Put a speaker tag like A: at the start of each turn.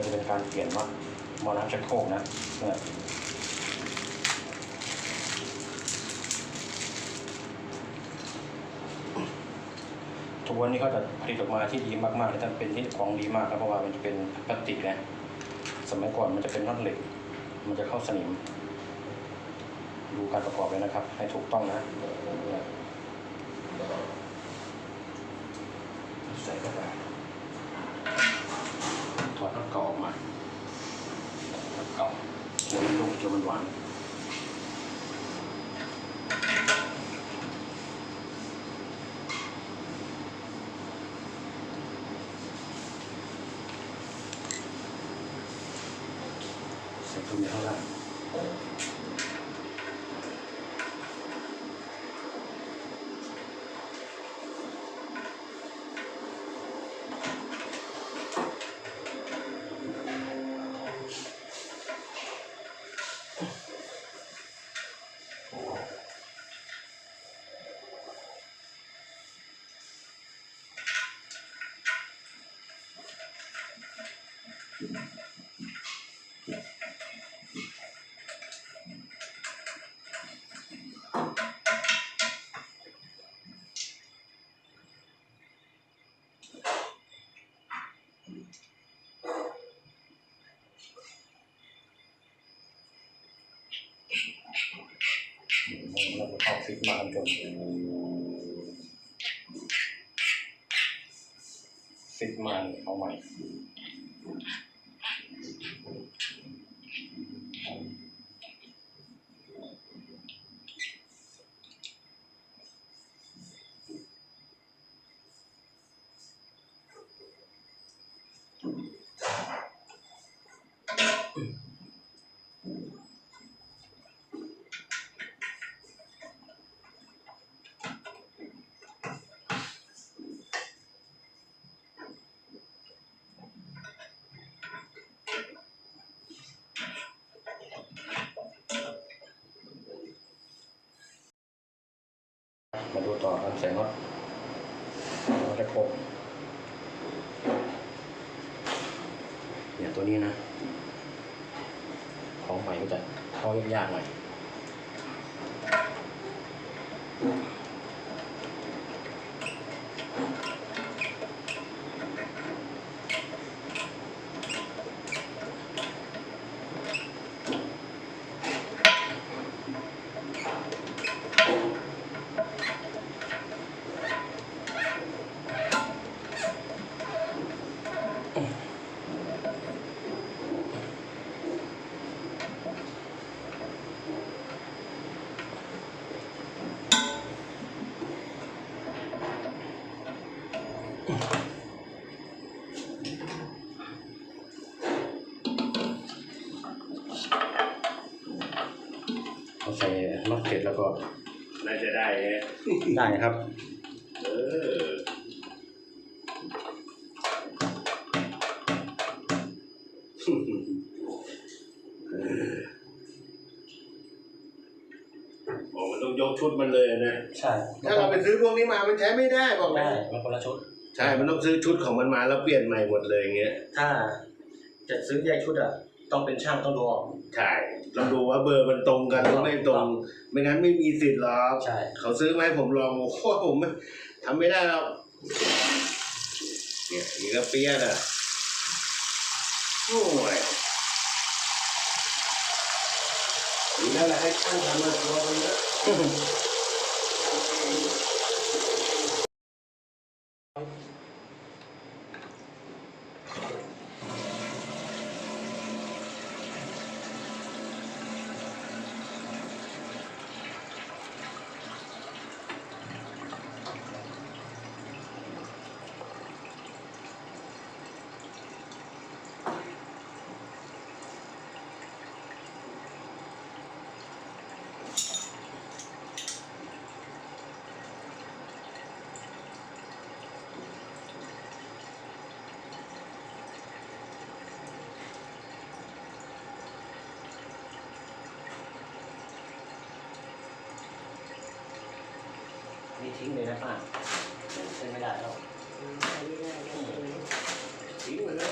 A: ก็จะเป็นการเปลี่ยนน็อตหมอน้ำชักโครกนะเนี่ยทุกวันนี้เขาจะผลิตออกมาที่ดีมากๆเลยท่านเป็นที่ของดีมากครับเพราะว่ามันจะเป็นพลาสติกนะสมัยก่อนมันจะเป็นน็อตเหล็ก มันจะเข้าสนิม ดูการประกอบเลยนะครับ ให้ถูกต้องนะใส่เข้าไปถอดน็ อตเก่าออกมาน็อตเก่าเจียวมันนุ่มเจียวมันหวานใส่ตรงนี้เท่างล่ เราจะเข้าฟิตมากันจนฟิตมาเอาใหม่ ใส่น็อตน็อตจะครบเนี่ยตัวนี้นะ ของใหม่ก็จะเข้ายากๆหน่อย เอาใส่น็อตเสร็จแล้วก็
B: น่าจะได้ไง
A: ได้ครับ
B: เออ บอกมันต้องยกชุดมันเลยนะ
A: ใช่
B: ถ้าเราไปซื้อพวกนี้มามันใช้ไม่ได้บอก
A: ได้
B: นะ
A: มันคนละชุด
B: ใช่ มันต้องซื้อชุดของมันมาแล้วเปลี่ยนใหม่หมดเลยอย่างเงี้ย
A: ถ้าจะซื้อแยกชุดอะ ต้องเป็นช่างต้องดูออก
B: ใช่เราดูว่าเบอร์มันตรงกันหรือไม่ตรง ไม่งั้นไม่มีสิทธิ์หรอก
A: ใช่
B: เขาซื้อมาให้ผมลองโอ้โหผมไม่ทำไม่ได้หรอกเนี่ยนี่ก็เปี้ยน่ะโอ้ย นี่นั่นแหละให้ช่างทำมาตัวมัน
A: นี่ทิ้งเลยนะป้าใช้ไม่ได้แล้ว
B: ทิ้งไปเลย